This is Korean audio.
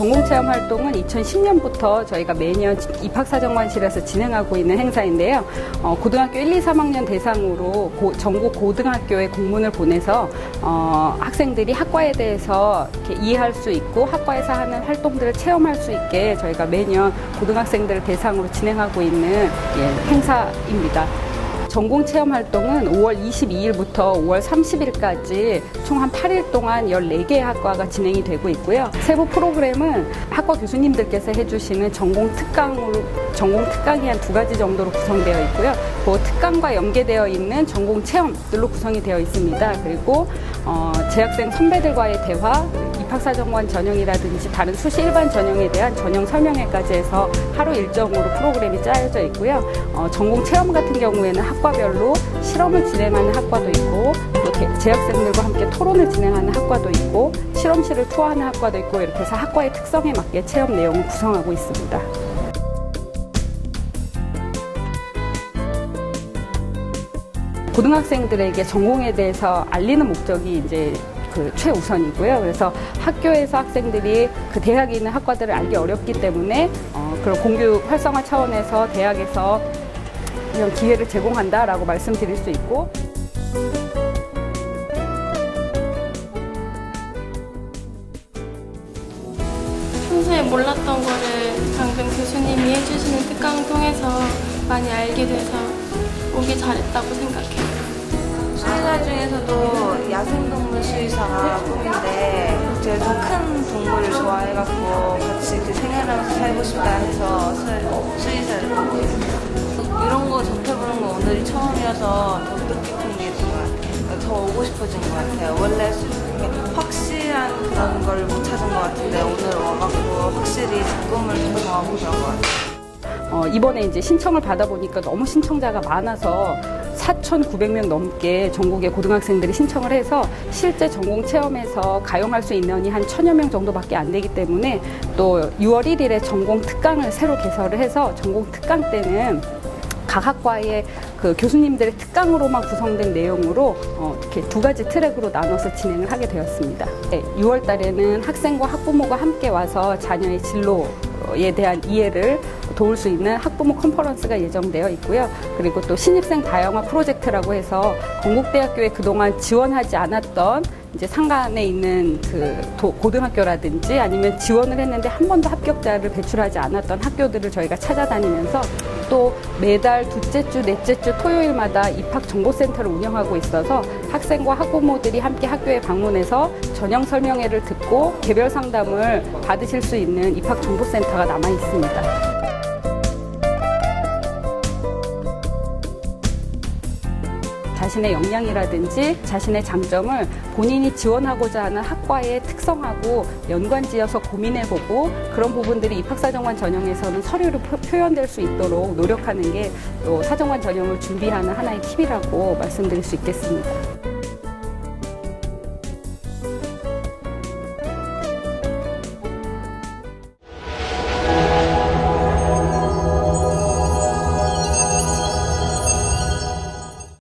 전공체험 활동은 2010년부터 저희가 매년 입학사정관실에서 진행하고 있는 행사인데요. 어, 고등학교 1, 2, 3학년 대상으로 고, 전국 고등학교에 공문을 보내서 어, 학생들이 학과에 대해서 이해할 수 있고 학과에서 하는 활동들을 체험할 수 있게 저희가 매년 고등학생들을 대상으로 진행하고 있는 예, 행사입니다. 전공 체험 활동은 5월 22일부터 5월 30일까지 총 한 8일 동안 14개의 학과가 진행이 되고 있고요. 세부 프로그램은 학과 교수님들께서 해주시는 전공 특강으로 전공 특강이 한 두 가지 정도로 구성되어 있고요. 그 특강과 연계되어 있는 전공 체험들로 구성이 되어 있습니다. 그리고 어, 재학생 선배들과의 대화, 입학사정관 전형이라든지 다른 수시 일반 전형에 대한 전형 설명회까지 해서 하루 일정으로 프로그램이 짜여져 있고요. 어, 전공 체험 같은 경우에는 학과별로 실험을 진행하는 학과도 있고 또 재학생들과 함께 토론을 진행하는 학과도 있고 실험실을 투어하는 학과도 있고 이렇게 해서 학과의 특성에 맞게 체험 내용을 구성하고 있습니다. 고등학생들에게 전공에 대해서 알리는 목적이 이제 그 최우선이고요. 그래서 학교에서 학생들이 그 대학에 있는 학과들을 알기 어렵기 때문에 어, 그런 공교 활성화 차원에서 대학에서 이런 기회를 제공한다라고 말씀드릴 수 있고 평소에 몰랐던 거를 방금 교수님이 해주시는 특강을 통해서 많이 알게 돼서 오기 잘했다고 생각해요. 수의사 중에서도 야생동물 수의사가 꿈인데 제가 좀 큰 동물을 좋아해갖고 같이 그 생활하면서 살고 싶다 해서 수, 수의사를 뽑고 이런 거 접해보는 거 오늘이 처음이어서 더 뜻깊은 게 있는 것 같아요. 더 오고 싶어진 것 같아요. 원래 확실한 그런 걸 못 찾은 것 같은데 오늘 와갖고 확실히 제 꿈을 좀 정하고 그런 것 같아요. 어, 이번에 이제 신청을 받아보니까 너무 신청자가 많아서 4,900명 넘게 전국의 고등학생들이 신청을 해서 실제 전공 체험에서 가용할 수 있는 인원이 한 천여 명 정도밖에 안 되기 때문에 또 6월 1일에 전공 특강을 새로 개설을 해서 전공 특강 때는 각 학과의 그 교수님들의 특강으로만 구성된 내용으로 어, 이렇게 두 가지 트랙으로 나눠서 진행을 하게 되었습니다. 네, 6월 달에는 학생과 학부모가 함께 와서 자녀의 진로 에 대한 이해를 도울 수 있는 학부모 컨퍼런스가 예정되어 있고요. 그리고 또 신입생 다양화 프로젝트라고 해서 건국대학교에 그동안 지원하지 않았던 이제 상간에 있는 그 고등학교라든지 아니면 지원을 했는데 한 번도 합격자를 배출하지 않았던 학교들을 저희가 찾아다니면서 또 매달 둘째 주, 넷째 주 토요일마다 입학 정보센터를 운영하고 있어서 학생과 학부모들이 함께 학교에 방문해서 전형 설명회를 듣고 개별 상담을 받으실 수 있는 입학 정보센터가 남아 있습니다. 자신의 역량이라든지 자신의 장점을 본인이 지원하고자 하는 학과의 특성하고 연관지어서 고민해보고 그런 부분들이 입학사정관 전형에서는 서류로 표현될 수 있도록 노력하는 게 또 사정관 전형을 준비하는 하나의 팁이라고 말씀드릴 수 있겠습니다.